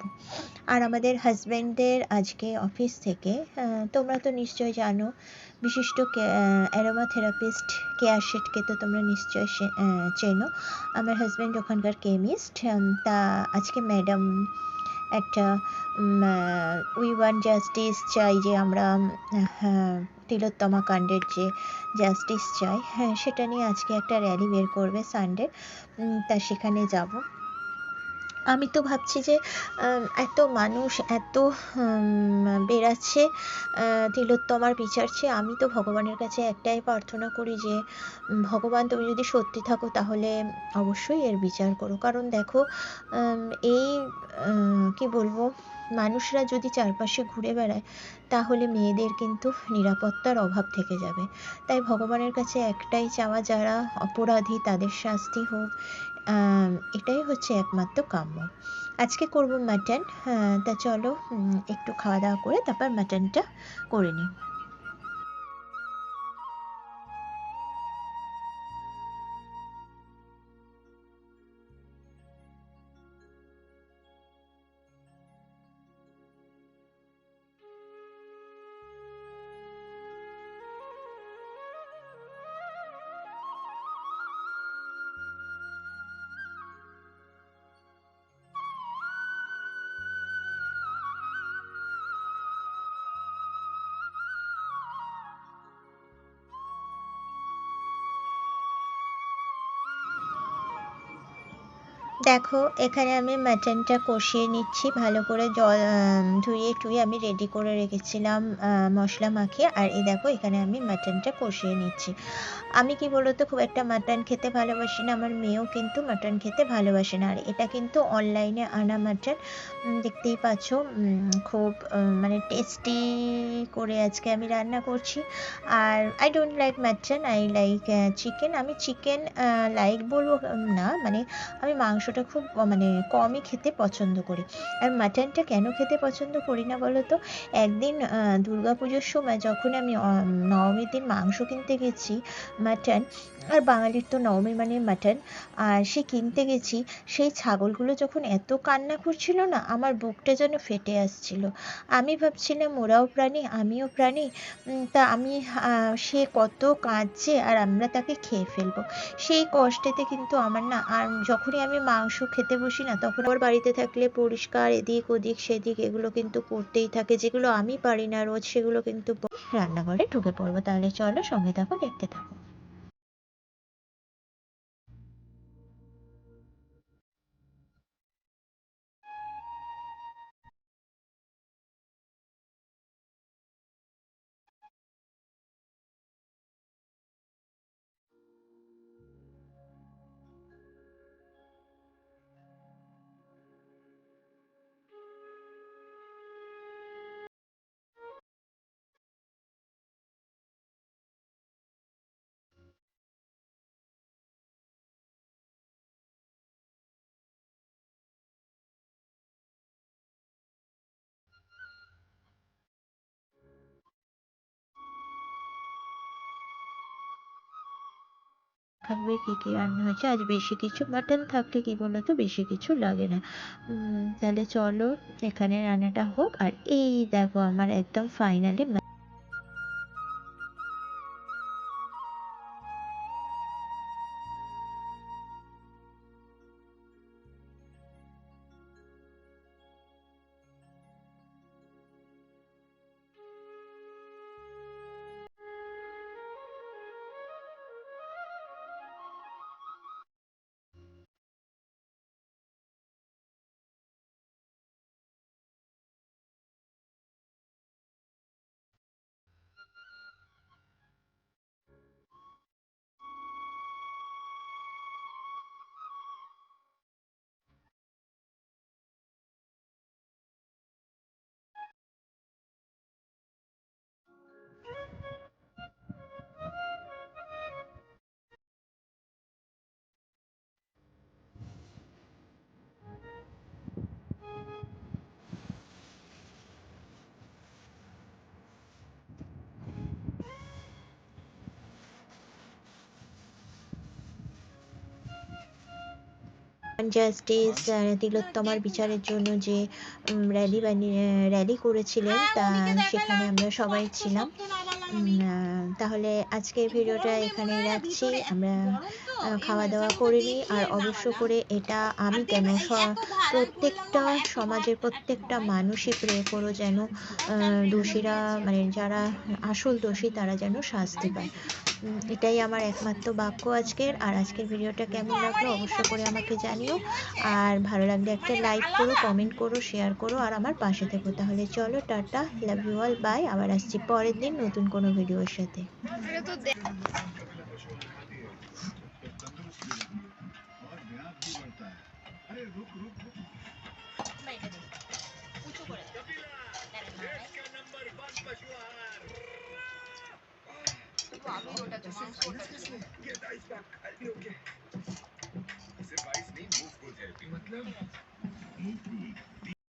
যাব আর আমাদের হাজব্যান্ডের আজকে অফিস থেকে তোমরা তো নিশ্চয়ই জানো বিশিষ্ট অ্যারোমা থেরাপিস্ট কেয়ার শেটকে তো তোমরা নিশ্চয় চেনো। আমার হাজব্যান্ড ওখানকার কেমিস্ট তা আজকে ম্যাডাম একটা উই ওয়ান জাস্টিস চাই যে আমরা হ্যাঁ, তিলোত্তমা কাণ্ডের যে জাস্টিস চাই হ্যাঁ সেটা নিয়ে আজকে একটা র্যালি বের করবে সানডে তা সেখানে যাব। আমি তো ভাবছি যে এত মানুষ, এত বেড়াচ্ছে তিলোত্তমার বিচার চেয়ে আমি তো ভগবানের কাছে একটাই প্রার্থনা করি যে ভগবান তুমি যদি সত্যি থাকো তাহলে অবশ্যই এর বিচার করো। কারণ দেখো এই কি বলব, মানুষরা যদি চারপাশে ঘুরে বেড়ায়, তাহলে মেয়েদের কিন্তু নিরাপত্তার অভাব থেকে যাবে। তাই ভগবানের কাছে একটাই চাওয়া, যারা অপরাধী, তাদের শাস্তি হোক এটাই হচ্ছে একমাত্র কাম্য। আজকে করব মাটন তা চলো একটু খাওয়া দাওয়া করে তারপর মাটনটা করে নিই। দেখো, এখানে আমি মাটনটা কষিয়ে নিচ্ছি, ভালো করে জল ধুয়ে টুয়ে আমি রেডি করে রেখেছিলাম মশলা মাখিয়ে। আর এই দেখো, এখানে আমি মাটনটা কষিয়ে নিচ্ছি। আমি কি বলতো, খুব একটা মাটন খেতে ভালোবাসি না, আমার মেয়েও কিন্তু মাটন খেতে ভালোবাসে না। আর এটা কিন্তু অনলাইনে আনা মাটন দেখতেই পাচ্ছ খুব মানে টেস্টি করে আজকে আমি রান্না করছি। আর I don't like mutton I like chicken আমি চিকেন লাইক বলব না মানে আমি মাংসটা খুব মানে কমই খেতে পছন্দ করি। আর মাটনটা কেন খেতে পছন্দ করি না বলো তো একদিন পুজোর সময় যখন আমি নবমীর দিন মাংস কিনতে গেছি মাটন, আর বাঙালির তো নবমী মানে মাটন, আর সে কিনতে গেছি, সেই ছাগলগুলো যখন এত কান্না করছিল না, আমার বুকটা যেন ফেটে আসছিল। আমি ভাবছিলাম, ওরাও প্রাণী, আমিও প্রাণী। তা আমি সে কত কাঁদছে, আর আমরা তাকে খেয়ে ফেলব। সেই কষ্টেতে কিন্তু আমার না, আর যখনই আমি মাংস খেতে বসি না, তখন আমার বাড়িতে থাকলে পরিষ্কার এদিক ওদিক সেদিক এগুলো কিন্তু করতেই থাকে, যেগুলো আমি পারি না, রোজ সেগুলো কিন্তু রান্নাঘরে ঢুকে পড়ব। তাহলে চলো সঙ্গে থাকো, দেখতে থাকো। থাকবে, কি কী রান্না হয়েছে আজ বেশি কিছু মাটন থাকলে কি বলো তো? বেশি কিছু লাগে না। তাহলে চলো, এখানে রান্নাটা হোক। আর এই দেখো, আমার একদম ফাইনালি জাস্টিস তিলোত্তমার বিচারের জন্য যে র্যালি বানিয়ে র্যালি করেছিলেন, তা সেখানে আমরা সবাই ছিলাম। তাহলে আজকের ভিডিওটা এখানে রাখছি। আমরা খাওয়া দাওয়া করে আর অবশ্য করে এটা আমি কেন প্রত্যেকটা সমাজের প্রত্যেকটা মানুষই প্রে করো যেন দোষীরা মানে যারা আসল দোষী তারা যেন শাস্তি পায়। এটাই আমার একমাত্র বাক্য আজকের। আর আজকের ভিডিওটা কেমন লাগল অবশ্যই করে আমাকে জানিও। আর ভালো লাগলে একটা লাইক করো কমেন্ট করো শেয়ার করো, আর আমার পাশে থেকো। তাহলে চলো, tata love you all bye আবার আসছি পরের দিন নতুন কোনো ভিডিওর সাথে। मतलब